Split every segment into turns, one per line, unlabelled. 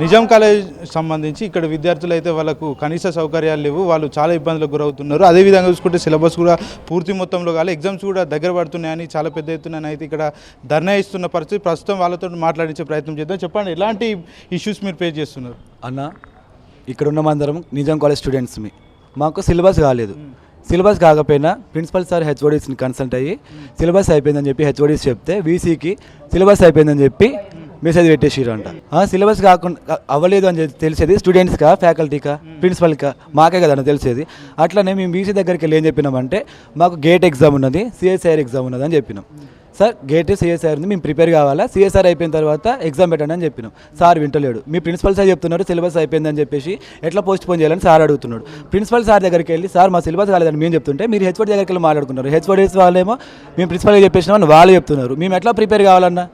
Nizam college సంబంధించి ఇక్కడ విద్యార్థులు అయితే వాళ్ళకు కనీస సౌకర్యాలు లేవు. వాళ్ళు చాలా ఇబ్బందులకు గురవుతున్నారు. అదేవిధంగా చూసుకుంటే సిలబస్ కూడా పూర్తి మొత్తంలో కాలే. ఎగ్జామ్స్ కూడా దగ్గర పడుతున్నాయని చాలా పెద్ద ఎత్తున అయితే ఇక్కడ ధర్నా ఇస్తున్న పరిస్థితి. ప్రస్తుతం వాళ్ళతో మాట్లాడించే ప్రయత్నం చేద్దాం. చెప్పండి ఎలాంటి ఇష్యూస్ మీరు ఫేస్ చేస్తున్నారు?
అన్న ఇక్కడ ఉన్న మందరం నిజాం కాలేజ్ స్టూడెంట్స్మి మాకు సిలబస్ కాలేదు. సిలబస్ కాకపోయినా ప్రిన్సిపల్ సార్ హెచ్ఓడీస్ని కన్సల్ట్ అయ్యి సిలబస్ అయిపోయిందని చెప్పి హెచ్ఓడీస్ చెప్తే వీసీకి సిలబస్ అయిపోయిందని చెప్పి మెసేజ్ పెట్టేసిరంట ఆ సిలబస్ కాకుండా అవ్వలేదు అని తెలిసేది స్టూడెంట్స్కా ఫ్యాకల్టీకా ప్రిన్సిపల్కా మాకే కదన్న తెలిసేది. అట్లనే మేము బీసీ దగ్గరికి వెళ్ళి ఏం చెప్పినామంటే మాకు గేట్ ఎగ్జామ్ ఉన్నది సిఎస్ఐఆర్ ఎగ్జామ్ ఉన్నది అని చెప్పినాం. సార్ గేట్ సిఎస్ఆర్ ఉంది మేము ప్రిపేర్ కావాలా? సిఎస్ఆర్ అయిపోయిన తర్వాత ఎగ్జామ్ పెట్టండి అని చెప్పినాం. సార్ వింటలేడు. మీ ప్రిన్సిపల్ సార్ చెప్తున్నారు సిలబస్ అయిపోయిందని చెప్పేసి ఎట్లా పోస్ట్ పోన్ చేయాలని సార్ అడుగుతున్నాడు. ప్రిన్సిపల్ సార్ దగ్గరికి వెళ్ళి సార్ మా సిలబస్ కాలేదని మేము చెప్తుంటే మీరు హెచ్ఓడి దగ్గరికి వెళ్ళి మాట్లాడుకున్నారు. హెచ్ఓడీస్ వాళ్ళేమో మేము ప్రిన్సిపల్గా చెప్పేసినామని వాళ్ళు చెప్తున్నారు. మేము ఎట్లా ప్రిపేర్ కావాలన్నా?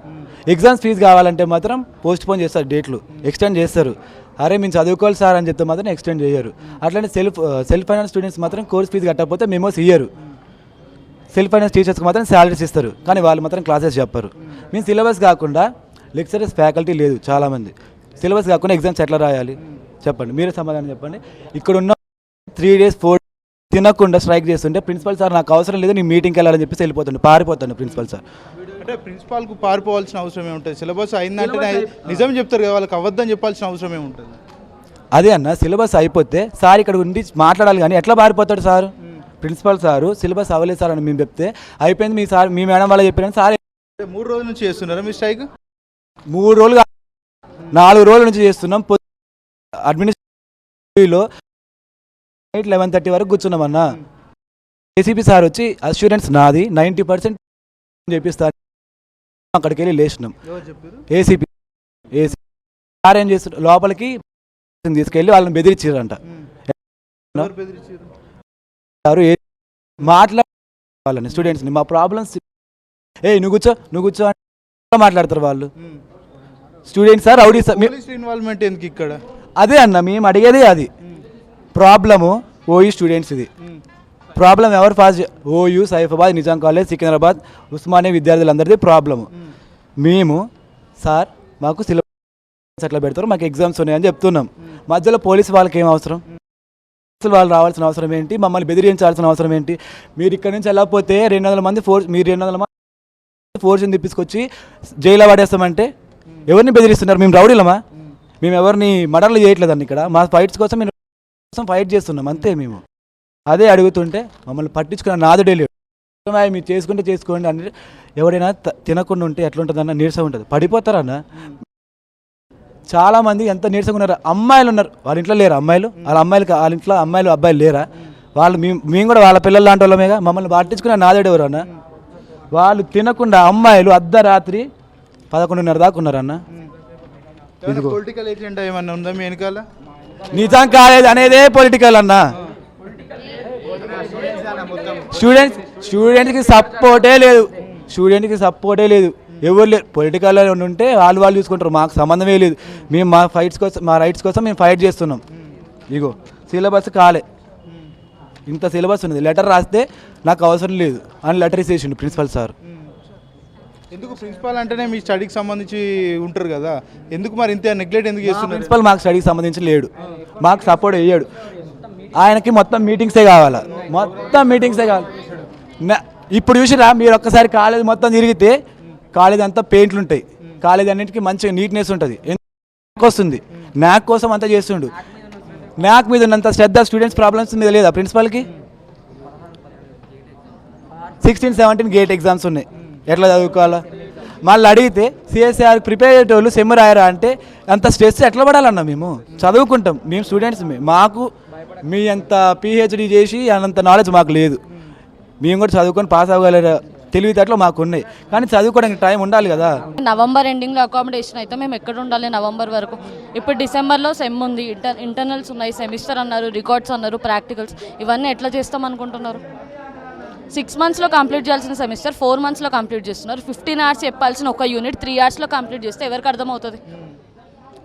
ఎగ్జామ్స్ ఫీజు కావాలంటే మాత్రం పోస్ట్ పోన్ చేస్తారు డేట్లు ఎక్స్టెండ్ చేస్తారు. అరే మేము చదువుకోవాలి సార్ అని చెప్తే మాత్రం ఎక్స్టెండ్ చేయరు. అట్లనే సెల్ఫ్ సెల్ఫ్ ఫైనాన్స్ స్టూడెంట్స్ మాత్రం కోర్స్ ఫీజు కట్టకపోతే మెమోస్ ఇయ్యరు. సెల్ఫ్ ఫైనాన్స్ టీచర్స్కి మాత్రం శాలరీస్ ఇస్తారు. కానీ వాళ్ళు మాత్రం క్లాసెస్ చెప్పరు. మేము సిలబస్ కాకుండా లెక్చరర్స్ ఫ్యాకల్టీ లేదు చాలామంది. సిలబస్ కాకుండా ఎగ్జామ్స్ ఎట్లా రాయాలి? చెప్పండి. మీరే సమాధానం చెప్పండి. ఇక్కడ ఉన్న త్రీ డేస్ ఫోర్ తినకుండా స్ట్రైక్ చేస్తుంటే ప్రిన్సిపల్ సార్ నాకు అవసరం లేదు నీ మీటింగ్కి వెళ్ళాలని చెప్పేసి వెళ్ళిపోతాను పారిపోతాను ప్రిన్సిపల్ సార్.
అంటే ప్రిన్సిపాల్కు పారిపోవాల్సిన అవసరం ఏముంటుంది? సిలబస్ అయిందంటే నిజం చెప్తారు కదా వాళ్ళకి అబద్ధం చెప్పాల్సిన అవసరం ఏముంటుంది?
అదే అన్న సిలబస్ అయిపోతే సార్ ఇక్కడ ఉండి మాట్లాడాలి కానీ ఎట్లా పారిపోతాడు సార్? ప్రిన్సిపల్ సారు సిలబస్ అవ్వలేదు సార్ అని మేము చెప్తే అయిపోయింది మీ సార్ మీ మేడం వాళ్ళు చెప్పారని సార్
మూడు రోజుల నుంచి చేస్తున్నారా మీ స్ట్రైక్?
మూడు రోజులు నాలుగు రోజుల నుంచి చేస్తున్నాం. అడ్మినిస్ట్రేటివ్లో నైట్ లెవెన్ థర్టీ వరకు కూర్చున్నామన్నా ఏసీపీ సార్ వచ్చి అష్యూరెన్స్ నాది నైంటీ పర్సెంట్ చెప్పిస్తాను అక్కడికి వెళ్ళి లేచినాం ఏసీపీ ఏసీ సార్ ఏం చేస్తున్నారు లోపలికి తీసుకెళ్ళి వాళ్ళని బెదిరించారంట మాట్లాడ వాళ్ళని స్టూడెంట్స్ని మా ప్రాబ్లమ్స్ ఏ నువ్వు కూర్చో నువ్వు కూర్చో అని మాట్లాడతారు వాళ్ళు? స్టూడెంట్స్ సార్ రౌడీ సార్ మీ-
పోలీస్ ఇన్వాల్వ్మెంట్ ఎందుకు ఇక్కడ?
అదే అన్న మేము అడిగేదే అది. ప్రాబ్లము ఓయూ స్టూడెంట్స్ ఇది ప్రాబ్లం ఎవరు fast OU Saifabad Nizam college Secunderabad Osmania విద్యార్థులందరిది problem. మేము. సార్ మాకు సిలబస్ ఎట్లా పెడతారు మాకు ఎగ్జామ్స్ ఉన్నాయని చెప్తున్నాం. మధ్యలో పోలీసు వాళ్ళకి ఏం అవసరం పోలీసులు వాళ్ళు రావాల్సిన అవసరం ఏంటి? మమ్మల్ని బెదిరించాల్సిన అవసరం ఏంటి? మీరు ఇక్కడ నుంచి వెళ్ళకపోతే రెండు వందల మంది ఫోర్స్ మీరు రెండు వందల మంది ఫోర్స్ని తెప్పించుకొచ్చి జైల్లో పడేస్తామంటే? ఎవరిని బెదిరిస్తున్నారు? మేము రౌడీలమా? మేము. ఎవరిని మర్డర్లు చేయట్లేదండి ఇక్కడ. మా ఫైట్స్ కోసం మేము కోసం ఫైట్ చేస్తున్నాం అంతే మేము. అదే అడుగుతుంటే మమ్మల్ని పట్టించుకున్న నాదుడే లేడు. "అమ్మాయి మీరు చేసుకుంటే చేసుకోండి అని ఎవడైనా త- తినకుండా ఉంటే ఎట్లా ఉంటుందన్న నీరసం ఉంటుంది. పడిపోతారన్న చాలా మంది ఎంత నీరసంగా ఉన్నారు అమ్మాయిలు ఉన్నారు. వాళ్ళ ఇంట్లో లేరా అమ్మాయిలు. వాళ్ళ అమ్మాయిలు వాళ్ళ ఇంట్లో అమ్మాయిలు అబ్బాయిలు లేరా? వాళ్ళు మేము మేము కూడా వాళ్ళ పిల్లలు లాంటి వాళ్ళమేగా మమ్మల్ని పట్టించుకున్న నాదేడు ఎవరు అన్న? వాళ్ళు తినకుండా అమ్మాయిలు అర్ధరాత్రి పదకొండున్నర దాకా ఉన్నారన్న
పొలిటికల్ ఏజెండా ఏమన్నా ఉందా మీ వెనకాల?
నిజాం కాలేజ్ అనేదే పొలిటికల్ అన్న. స్టూడెంట్స్ స్టూడెంట్కి సపోర్టే లేదు. స్టూడెంట్కి సపోర్టే లేదు. ఎవరు లేరు. పొలిటికల్ ఉంటే వాళ్ళు వాళ్ళు చూసుకుంటారు. మాకు సంబంధమే లేదు. మేము మా ఫైట్స్ కోసం మా రైట్స్ కోసం మేము ఫైట్ చేస్తున్నాం. ఇగో సిలబస్ కాలే. ఇంత సిలబస్ ఉన్నది. లెటర్ రాస్తే నాకు అవసరం లేదు. అని లెటర్ ఇచ్చేసిండు ప్రిన్సిపల్ సార్
ఎందుకు ప్రిన్సిపాల్ అంటేనే మీ స్టడీకి సంబంధించి ఉంటారు కదా? ఎందుకు మరి ఇంత నెగ్లెక్ట్ ఎందుకు చేస్తున్నారు?
ప్రిన్సిపల్ మాకు స్టడీకి సంబంధించి లేడు. మాకు సపోర్ట్ అయ్యాడు ఆయనకి మొత్తం మీటింగ్సే కావాలా. మొత్తం మీటింగ్సే కావాలి. ఇప్పుడు చూసిరా మీరు ఒక్కసారి కాలేజ్ మొత్తం తిరిగితే కాలేజ్ అంతా పెయింట్లు ఉంటాయి. కాలేజ్ అన్నింటికి మంచిగా నీట్నెస్ ఉంటుంది. ఎందుకు వస్తుంది? నాక్ కోసం అంతా చేస్తుండు. నాక్ మీద ఉన్నంత శ్రద్ధ స్టూడెంట్స్ ప్రాబ్లమ్స్ మీద లేదా ప్రిన్సిపల్కి? సిక్స్టీన్ సెవెంటీన్ గేట్ ఎగ్జామ్స్ ఉన్నాయి. ఎట్లా చదువుకోవాలా? మళ్ళీ అడిగితే సిఎస్ఆర్ ప్రిపేర్ అయ్యేటోళ్ళు సెమ్ రాయరా అంటే అంత స్ట్రెస్ ఎట్లా పడాలన్నా మేము? చదువుకుంటాం. మేము స్టూడెంట్స్ మాకు మీ అంత పిహెచ్డి చేసి అంత నాలెడ్జ్ మాకు లేదు. మేము కూడా చదువుకొని పాస్ అవ్వగలరు తెలివితేటలు మాకు ఉన్నాయి కానీ చదువుకోవడానికి టైం ఉండాలి కదా.
నవంబర్ ఎండింగ్లో అకామిడేషన్ అయితే మేము ఎక్కడ ఉండాలి నవంబర్ వరకు? ఇప్పుడు డిసెంబర్లో సెమ్ ఉంది. ఇంటర్ ఇంటర్నల్స్ ఉన్నాయి. సెమిస్టర్ అన్నారు రికార్డ్స్ అన్నారు ప్రాక్టికల్స్ ఇవన్నీ ఎట్లా చేస్తాం అనుకుంటున్నారు? సిక్స్ మంత్స్లో కంప్లీట్ చేయాల్సిన సెమిస్టర్ ఫోర్ మంత్స్లో కంప్లీట్ చేస్తున్నారు. ఫిఫ్టీన్ అవర్స్ చెప్పాల్సిన ఒక యూనిట్ త్రీ అవర్స్లో కంప్లీట్ చేస్తే ఎవరికి అర్థమవుతుంది?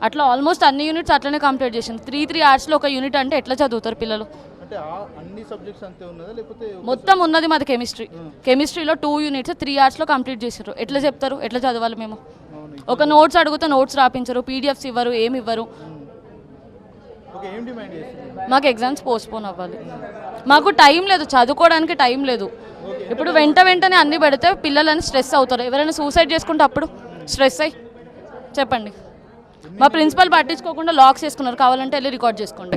అట్లా ఆల్మోస్ట్ అన్ని యూనిట్స్ అట్లనే కంప్లీట్ చేసింది. త్రీ త్రీ అవర్స్లో ఒక యూనిట్ అంటే ఎట్లా చదువుతారు పిల్లలు? మొత్తం ఉన్నది మాది కెమిస్ట్రీ కెమిస్ట్రీలో టూ యూనిట్స్ త్రీ అవర్స్లో కంప్లీట్ చేసారు ఎట్లా చెప్తారు? ఎట్లా చదవాలి మేము? ఒక నోట్స్ అడిగితే నోట్స్ రాపించరు పీడిఎఫ్స్ ఇవ్వరు ఏమి ఇవ్వరు. మాకు ఎగ్జామ్స్ పోస్ట్పోన్ అవ్వాలి. మాకు టైం లేదు చదువుకోవడానికి టైం లేదు. ఇప్పుడు వెంట వెంటనే అన్ని పెడితే పిల్లలని స్ట్రెస్ అవుతారు. ఎవరైనా సూసైడ్ చేసుకుంటే అప్పుడు? స్ట్రెస్ అయ్యి? చెప్పండి. మా ప్రిన్సిపల్ పట్టించుకోకుండా లాక్స్ చేసుకున్నారు. కావాలంటే వెళ్ళి రికార్డ్ చేసుకోండి.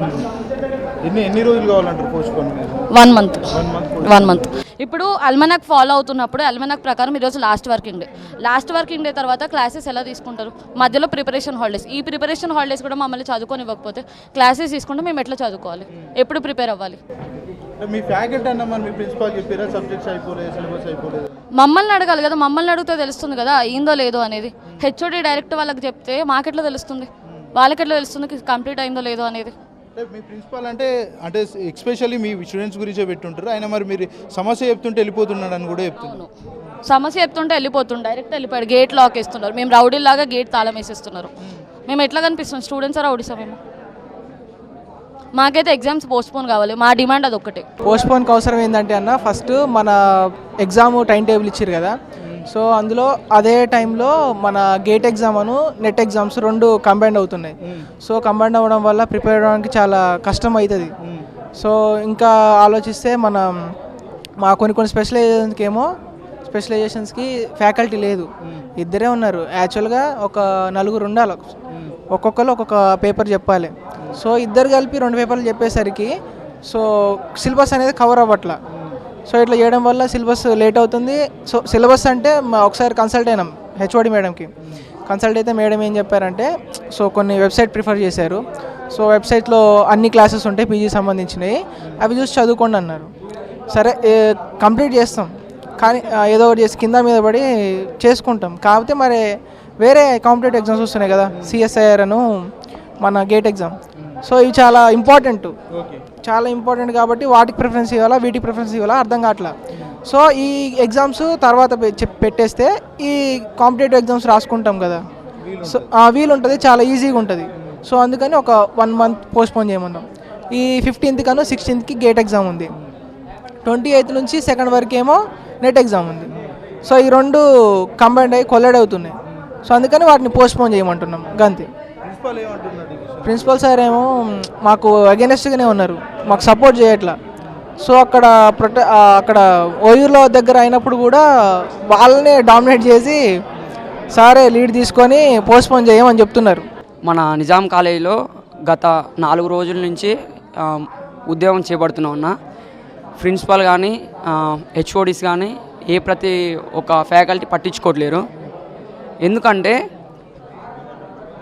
ఎన్ని ఎన్ని రోజులు కావాలంటారు postpone
one month.
One month
one month. ఇప్పుడు అల్మనాక్ ఫాలో అవుతున్నప్పుడు అల్మనాక్ ప్రకారం ఈరోజు last working day. Last working day తర్వాత క్లాసెస్ ఎలా తీసుకుంటారు? మధ్యలో ప్రిపరేషన్ హాలిడేస్. ఈ ప్రిపరేషన్ హాలిడేస్ కూడా మమ్మల్ని చదువుకొని ఇవ్వకపోతే క్లాసెస్ తీసుకుంటే మేము ఎట్లా చదువుకోవాలి? ఎప్పుడు ప్రిపేర్ అవ్వాలి?
మీ ఫ్యాకల్టీ అన్న మరి మీ ప్రిన్సిపాల్ చెప్పారా? సబ్జెక్ట్స్ అయిపోలేదు సిలబస్ అయిపోలేదు.
మమ్మల్ని అడగాలి కదా. మమ్మల్ని అడిగితే తెలుస్తుంది కదా అయిందో లేదో అనేది. హెచ్ఓడి డైరెక్ట్ వాళ్ళకి చెప్తే మాకెట్లా తెలుస్తుంది? వాళ్ళకెట్లా తెలుస్తుంది కంప్లీట్ అయిందో లేదో అనేది?
మీ ప్రిన్సిపాల్ అంటే అంటే ఎక్స్పెషల్లీ మీ స్టూడెంట్స్ గురించే పెట్టుంటారు. ఆయన మరి మీరు సమస్య చెప్తుంటే వెళ్ళిపోతున్నాడు అని కూడా చెప్తున్నారు.
అవును. సమస్య చెప్తుంటే వెళ్ళిపోతుంది డైరెక్ట్ వెళ్ళిపోయాడు. గేట్ లాక్ వేస్తున్నారు. మేము రౌడీలాగా గేట్ తాళం వేసేస్తున్నారు. మేము ఎట్లా కనిపిస్తున్నాం? స్టూడెంట్స్ రౌడీసా మేము? మాకైతే ఎగ్జామ్స్ పోస్ట్పోన్ కావాలి. మా డిమాండ్ అది ఒక్కటే
పోస్ట్పోన్కి అవసరం ఏంటంటే అన్న ఫస్ట్ మన ఎగ్జామ్ టైం టేబుల్ ఇచ్చారు కదా సో అందులో అదే టైంలో మన గేట్ ఎగ్జామ్ అను నెట్ ఎగ్జామ్స్ రెండు కంబైండ్ అవుతున్నాయి. సో కంబైండ్ అవ్వడం వల్ల ప్రిపేర్ అవ్వడానికి చాలా కష్టం అవుతుంది సో ఇంకా ఆలోచిస్తే మనం మా కొన్ని కొన్ని స్పెషలైజేషన్స్కి ఏమో స్పెషలైజేషన్స్కి ఫ్యాకల్టీ లేదు. ఇద్దరే ఉన్నారు. యాక్చువల్గా ఒక నలుగురు ఉండాలి. ఒక్కొక్కరు ఒక్కొక్క పేపర్ చెప్పాలి. సో ఇద్దరు కలిపి రెండు పేపర్లు చెప్పేసరికి సో సిలబస్ అనేది కవర్ అవ్వట్లా. సో ఇట్లా చేయడం వల్ల సిలబస్ లేట్ అవుతుంది. సో సిలబస్ అంటే మా ఒకసారి కన్సల్ట్ అయినాం హెచ్ఓడి మేడంకి. కన్సల్ట్ అయితే మేడం ఏం చెప్పారంటే సో కొన్ని వెబ్సైట్ ప్రిఫర్ చేశారు. సో వెబ్సైట్లో అన్ని క్లాసెస్ ఉంటాయి పీజీ సంబంధించినవి. అవి చూసి చదువుకోండి అన్నారు. సరే కంప్లీట్ చేస్తాం. కానీ ఏదో ఒకటి చేసి కింద మీద పడి చేసుకుంటాం. కాకపోతే మరి వేరే కాంపిటేటివ్ ఎగ్జామ్స్ వస్తున్నాయి కదా సిఎస్ఐఆర్ అను మన గేట్ ఎగ్జామ్. సో ఇవి చాలా ఇంపార్టెంట్.
ఓకే.
చాలా ఇంపార్టెంట్ కాబట్టి వాటికి ప్రిఫరెన్స్ ఇవ్వాలా వీటికి ప్రిఫరెన్స్ ఇవ్వాలా అర్థం కావట్లా. సో ఈ ఎగ్జామ్స్ తర్వాత పెట్టేస్తే ఈ కాంపిటేటివ్ ఎగ్జామ్స్ రాసుకుంటాం కదా. సో ఆ, వీలు ఉంటుంది చాలా ఈజీగా ఉంటుంది. సో అందుకని ఒక వన్ మంత్ పోస్ట్పోన్ చేయమన్నాం. ఈ ఫిఫ్టీన్త్ కను సిక్స్టీన్త్కి గేట్ ఎగ్జామ్ ఉంది. ట్వంటీ ఎయిత్ నుంచి సెకండ్ వరకు ఏమో నెట్ ఎగ్జామ్ ఉంది. సో ఈ రెండు కంబైండ్ అయ్యి కొల్లెడ్ అవుతున్నాయి. సో అందుకని వాటిని పోస్ట్పోన్ చేయమంటున్నాం. గంతే.
ప్రిన్సిపాల్
సార్ ఏమో మాకు అగెనెస్ట్గానే ఉన్నారు. మాకు సపోర్ట్ చేయట్లా. సో అక్కడ ప్రొటె అక్కడ ఓయూర్లో దగ్గర అయినప్పుడు కూడా వాళ్ళనే డామినేట్ చేసి సారే లీడ్ తీసుకొని పోస్ట్పోన్ చేయమని చెప్తున్నారు.
మన నిజాం కాలేజీలో గత నాలుగు రోజుల నుంచి ఉద్యోగం చేపడుతున్నా ఉన్నా ప్రిన్సిపాల్ కానీ హెచ్ఓడిస్ కానీ ఏ ప్రతి ఒక ఫ్యాకల్టీ పట్టించుకోవట్లేరు ఎందుకంటే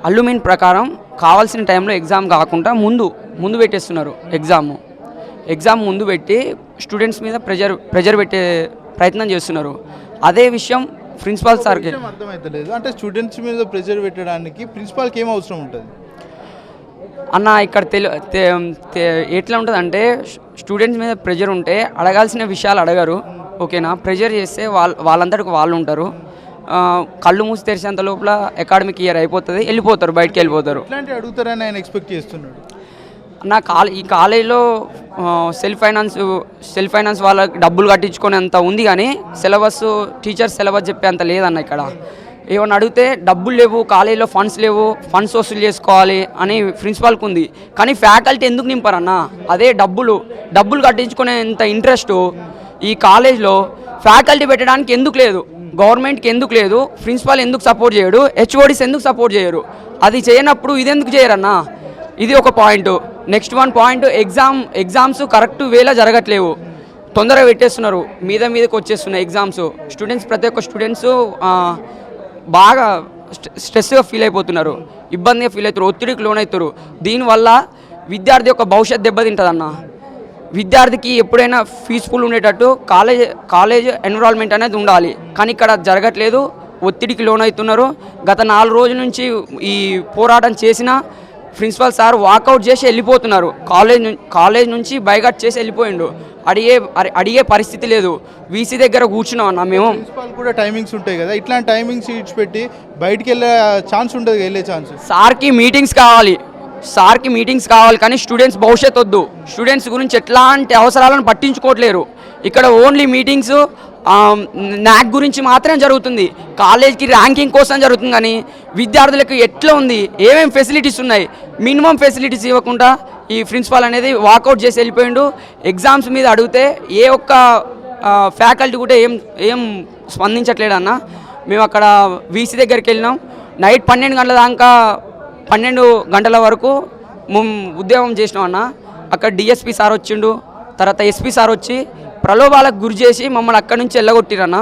అల్యూమిన్ ప్రకారం కావాల్సిన టైంలో ఎగ్జామ్ కాకుండా ముందు ముందు పెట్టేస్తున్నారు ఎగ్జామ్ ఎగ్జామ్ ముందు పెట్టి స్టూడెంట్స్ మీద ప్రెజర్ ప్రెజర్ పెట్టే ప్రయత్నం చేస్తున్నారు. అదే విషయం ప్రిన్సిపాల్ సార్కి.
అర్థమవుతలేదు అంటే స్టూడెంట్స్ మీద ప్రెజర్ పెట్టడానికి ప్రిన్సిపాల్కి ఏం అవసరం ఉంటుంది?
అన్న ఇక్కడ తెలు ఎట్లా ఉంటుంది అంటే స్టూడెంట్స్ మీద ప్రెజర్ ఉంటే అడగాల్సిన విషయాలు అడగరు. ఓకేనా? ప్రెజర్ చేస్తే వాళ్ళ వాళ్ళంతటికి వాళ్ళు ఉంటారు. కళ్ళు మూసి తెరిచేంత లోపల అకాడమిక్ ఇయర్ అయిపోతుంది. వెళ్ళిపోతారు బయటికి వెళ్ళిపోతారు.
అడుగుతారని ఆయన ఎక్స్పెక్ట్ చేస్తున్నాడు?
నా కాలే ఈ కాలేజీలో సెల్ఫ్ ఫైనాన్స్ సెల్ఫ్ ఫైనాన్స్ వాళ్ళకి డబ్బులు కట్టించుకునేంత ఉంది కానీ సిలబస్ టీచర్స్ సిలబస్ చెప్పేంత లేదన్న ఇక్కడ. ఏమన్నా అడిగితే డబ్బులు లేవు కాలేజీలో ఫండ్స్ లేవు ఫండ్స్ వసూలు చేసుకోవాలి అని ప్రిన్సిపాల్కి ఉంది. కానీ ఫ్యాకల్టీ ఎందుకు నింపారన్న? అదే డబ్బులు. డబ్బులు కట్టించుకునేంత ఇంట్రెస్ట్ ఈ కాలేజ్లో ఫ్యాకల్టీ పెట్టడానికి ఎందుకు లేదు? గవర్నమెంట్కి ఎందుకు లేదు? ప్రిన్సిపాల్ ఎందుకు సపోర్ట్ చేయడు? హెచ్ఓడిస్ ఎందుకు సపోర్ట్ చేయరు? అది చేయనప్పుడు ఇది ఎందుకు చేయరన్నా? ఇది ఒక point. Next one point exam exams correct వేలా జరగట్లేవు. తొందరగా పెట్టేస్తున్నారు. మీద మీదకి వచ్చేస్తున్నాయి ఎగ్జామ్స్ స్టూడెంట్స్ ప్రతి ఒక్క స్టూడెంట్స్ బాగా స్ట్రెస్గా ఫీల్ అయిపోతున్నారు. ఇబ్బందిగా ఫీల్ అవుతారు ఒత్తిడికి లోనవుతారు దీనివల్ల విద్యార్థి యొక్క భవిష్యత్ దెబ్బతింటుందన్న. విద్యార్థికి ఎప్పుడైనా పీస్ఫుల్ ఉండేటట్టు కాలేజ్ కాలేజ్ ఎన్విరాన్మెంట్ అనేది ఉండాలి. కానీ ఇక్కడ జరగట్లేదు. ఒత్తిడికి లోనవుతున్నారు గత నాలుగు రోజుల నుంచి ఈ పోరాటం చేసిన ప్రిన్సిపల్ సార్ వాకౌట్ చేసి వెళ్ళిపోతున్నారు. కాలేజ్ కాలేజ్ నుంచి బైకట్ చేసి వెళ్ళిపోయిండు. అడిగే అడిగే పరిస్థితి లేదు. వీసీ దగ్గర కూర్చున్నాం అన్న మేము.
ప్రిన్సిపాల్ కూడా టైమింగ్స్ ఉంటాయి కదా. ఇట్లాంటి టైమింగ్స్ ఇచ్చిపెట్టి బయటికి వెళ్ళే ఛాన్స్ ఉంటుంది వెళ్ళే ఛాన్స్
సార్కి మీటింగ్స్ కావాలి. సార్కి మీటింగ్స్ కావాలి కానీ స్టూడెంట్స్ భవిష్యత్ వద్దు. స్టూడెంట్స్ గురించి ఎట్లాంటి అవసరాలను పట్టించుకోవట్లేరు. ఇక్కడ ఓన్లీ మీటింగ్స్ నాక్ గురించి మాత్రమే జరుగుతుంది. కాలేజ్కి ర్యాంకింగ్ కోసం జరుగుతుంది కానీ విద్యార్థులకు ఎట్లా ఉంది? ఏమేమి ఫెసిలిటీస్ ఉన్నాయి? మినిమం ఫెసిలిటీస్ ఇవ్వకుండా ఈ ప్రిన్సిపాల్ అనేది వాకౌట్ చేసి వెళ్ళిపోయిండు. ఎగ్జామ్స్ మీద అడిగితే ఏ ఒక్క ఫ్యాకల్టీ కూడా ఏం ఏం స్పందించట్లేడు అన్న. మేము అక్కడ వీసీ దగ్గరికి వెళ్ళినాం. నైట్ పన్నెండు గంటల దాకా పన్నెండు గంటల వరకు మేము ఉద్యోగం చేసినాం అన్న. అక్కడ డిఎస్పి సార్ వచ్చిండు. తర్వాత ఎస్పీ సార్ వచ్చి ప్రలోభాలకు గురి చేసి మమ్మల్ని అక్కడి నుంచి వెళ్ళగొట్టిరన్న.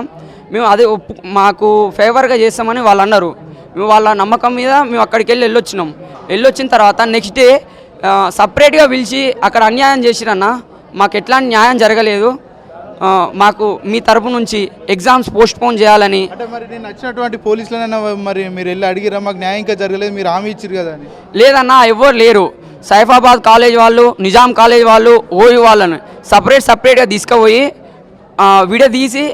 మేము అదే ఒప్పు మాకు ఫేవర్గా చేస్తామని వాళ్ళు అన్నారు. మేము వాళ్ళ నమ్మకం మీద మేము అక్కడికి వెళ్ళి వెళ్ళొచ్చినాం. వెళ్ళొచ్చిన తర్వాత నెక్స్ట్ డే సపరేట్గా పిలిచి అక్కడ అన్యాయం చేసిరన్న. మాకు ఎట్లాంటి న్యాయం జరగలేదు. మాకు మీ తరపు నుంచి ఎగ్జామ్స్ పోస్ట్ పోన్ చేయాలని.
అంటే మరి నేను వచ్చినటువంటి పోలీసులనైనా మరి మీరు వెళ్ళి అడిగిరా మాకు న్యాయం ఇంకా జరగలేదు మీరు హామీ ఇచ్చారు కదా
లేదన్నా ఎవ్వరు లేరు. సైఫాబాద్ కాలేజ్ వాళ్ళు నిజాం కాలేజ్ వాళ్ళు ఓయూ వాళ్ళని సపరేట్ సపరేట్గా తీసుకుపోయి విడదీసి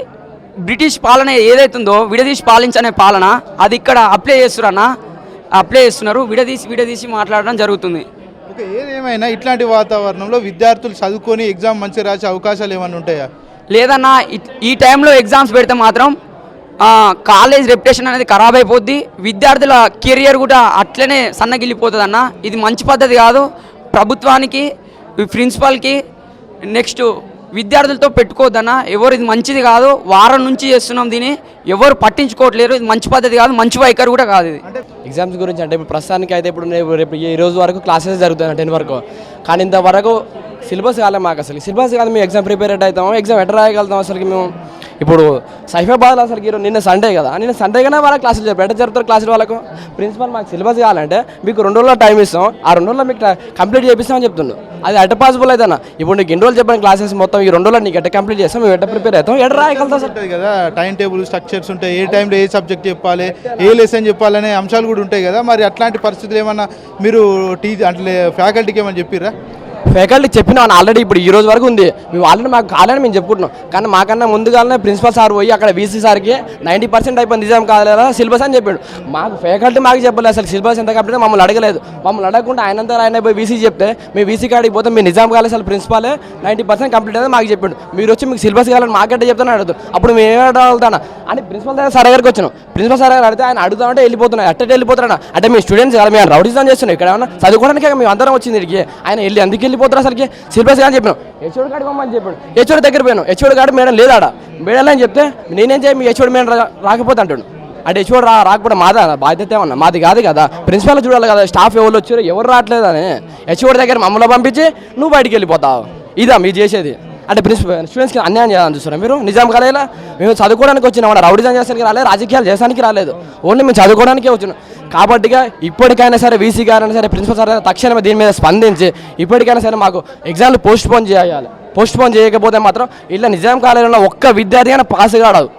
బ్రిటిష్ పాలన ఏదైతుందో విడదీసి పాలించనే పాలన అది ఇక్కడ అప్లై చేస్తురన్న అప్లై చేస్తున్నారు విడదీసి విడదీసి మాట్లాడడం జరుగుతుంది.
ఏదేమైనా ఇట్లాంటి వాతావరణంలో విద్యార్థులు చదువుకొని ఎగ్జామ్ మంచిగా రాసే అవకాశాలు ఏమైనా ఉంటాయా?
లేదన్నా ఈ టైంలో ఎగ్జామ్స్ పెడితే మాత్రం కాలేజ్ రెప్యుటేషన్ అనేది ఖరాబ్ అయిపోద్ది. విద్యార్థుల కెరియర్ కూడా అట్లనే సన్నగిల్లిపోతుంది అన్న ఇది మంచి పద్ధతి కాదు. ప్రభుత్వానికి ప్రిన్సిపాల్కి నెక్స్ట్ విద్యార్థులతో పెట్టుకోవద్దన్న. ఎవరు ఇది మంచిది కాదు. వారం నుంచి చేస్తున్నాం దీన్ని. ఎవరు పట్టించుకోవట్లేరు. ఇది మంచి పద్ధతి కాదు. మంచి వైఖరి కూడా కాదు ఇది.
ఎగ్జామ్స్ గురించి అంటే ఇప్పుడు ప్రస్తుతానికి అయితే ఇప్పుడు రేపు ఈ రోజు వరకు క్లాసెస్ జరుగుతాయి టెన్ వరకు. కానీ ఇంతవరకు సిలబస్ కాలే మాకు అసలు. సిలబస్ కాదు మేము ఎగ్జామ్ ప్రిపేర్ అవుతాము? ఎగ్జామ్ ఎట్లా రాయగలుగుతాం అసలు మేము? ఇప్పుడు సైఫాబాద్లో అసలు ఈరోజు నిన్న సండే కదా. నిన్న సండేగానే వాళ్ళ క్లాసులు చెప్పారు ఎట్లా జరుగుతారు క్లాసులు వాళ్ళకు. ప్రిన్సిపల్ మాకు సిలబస్ కావాలంటే మీకు రెండు రోజుల్లో టైం ఇస్తాం. ఆ రెండు రోజుల్లో మీకు కంప్లీట్ చేపిస్తామని చెప్తుండు. అది ఎట్ట పాసిబుల్ అయితే ఇప్పుడు నీకు ఎన్ని రోజులు చెప్పిన క్లాసెస్ మొత్తం ఈ రెండు రోజుల్లో నీకు ఎట్ట కంప్లీట్ చేస్తాం? మేము ఎట్ట ప్రిపేర్ అవుతాం? రాయగలుగుతాం సార్
ఉంటుంది కదా టైం టేబుల్ స్ట్రక్చర్స్ ఉంటాయి. ఏ టైంలో ఏ సబ్జెక్ట్ చెప్పాలి ఏ లెసన్ చెప్పాలనే అంశాలు కూడా ఉంటాయి కదా. మరి అట్లాంటి పరిస్థితులు ఏమన్నా మీరు టీ అంటే ఫ్యాకల్టీకి ఏమన్నా చెప్పిర్రా?
ఫ్యాకల్టీ చెప్పిన ఆల్రెడీ ఇప్పుడు ఈ రోజు వరకు ఉంది. మేము ఆల్రెడీ మాకు కాలేదని మేము చెప్పుకుంటున్నాం. కానీ మాకన్నా ముందుగానే ప్రిన్సిపల్ సార్ పోయి అక్కడ వీసీ సార్కి నైంటీ పర్సెంట్ అయిపోయింది. నిజాం కాలేదా సిలబస్ అని చెప్పాడు. మాకు ఫ్యాకల్టీ మాకు చెప్పలేదు అసలు. సిలబస్ ఎంత కాబట్టి మమ్మల్ని అడగలేదు. మమ్మల్ని అడగకుండా ఆయనంతా ఆయన పోయి వీసీ చెప్తే మీ వీసీ కాడికి పోతే మీ నిజాం కాలేజ్ అసలు ప్రిన్సిపాలే. నైంటీ పర్సెంట్ కంప్లీట్ అయితే మాకు చెప్పాడు. మీరు వచ్చి మీకు సిలబస్ కావాలని మాకంటే చెప్తాను అడుగుతాం అప్పుడు మేము ఏమడగలుగుతానా అని ప్రిన్సిపల్ దగ్గర సార్ దగ్గరికి వచ్చాను. ప్రిన్సిపల్ సార్ దగ్గర అడిగితే ఆయన అడుగుతామంటే వెళ్ళిపోతున్నాయి అట్టే వెళ్ళిపోతున్నాడు. అంటే మీ స్టూడెంట్స్ కదా మేము రౌడీజం చేస్తున్నాం ఇక్కడ ఏమన్నా చదువుకోవడానికి మేము అందరం వచ్చింది ఇక్కడికి? ఆయన వెళ్ళి అందుకే వెళ్ళిపోతారు అసలుకి. సిలబస్ అని చెప్పాను హెచ్ఓడి కాడికి పోమని చెప్పాడు. హెచ్ఓడి దగ్గర పోయాను హెచ్ఓడి కాడ మేడం లేదాడ? మేడం అని చెప్తే నేనేం చేయ మీ హెచ్ఓడి మేడం రా- రాకపోతే అంటాడు. అంటే హెచ్ఓడి రా రాకపోవడం మాదా బాధ్యత ఏమన్నా? మాది కాదు కదా. ప్రిన్సిపల్ చూడాలి కదా. స్టాఫ్ ఎవరు వచ్చారు ఎవరు రావట్లేదని. హెచ్ఓడి దగ్గర మమ్మల్ని పంపించి నువ్వు బయటికి వెళ్ళిపోతావు. ఇదా మీరు చేసేది. అంటే ప్రిన్సిపల్ స్టూడెంట్స్కి అన్యాయం చేయాలని చూస్తున్నారు. మీరు నిజాం కాలేజీలో మేము చదువుకోవడానికి వచ్చిన మన రౌడిజం చేసానికి రాలేదు రాజకీయాలు చేసానికి రాలేదు. ఓన్లీ మేము చదువుకోవడానికే వచ్చినాం. కాబట్టిగా ఇప్పటికైనా సరే వీసీ గారైనా సరే ప్రిన్సిపల్ సార్ తక్షణమే దీని మీద స్పందించి ఇప్పటికైనా సరే మాకు ఎగ్జామ్లు పోస్ట్ పోన్ చేయాలి. పోస్ట్ పోన్ చేయకపోతే మాత్రం ఇలా నిజాం కాలేజీలో ఒక్క విద్యార్థి అయినా పాస్ కాడు.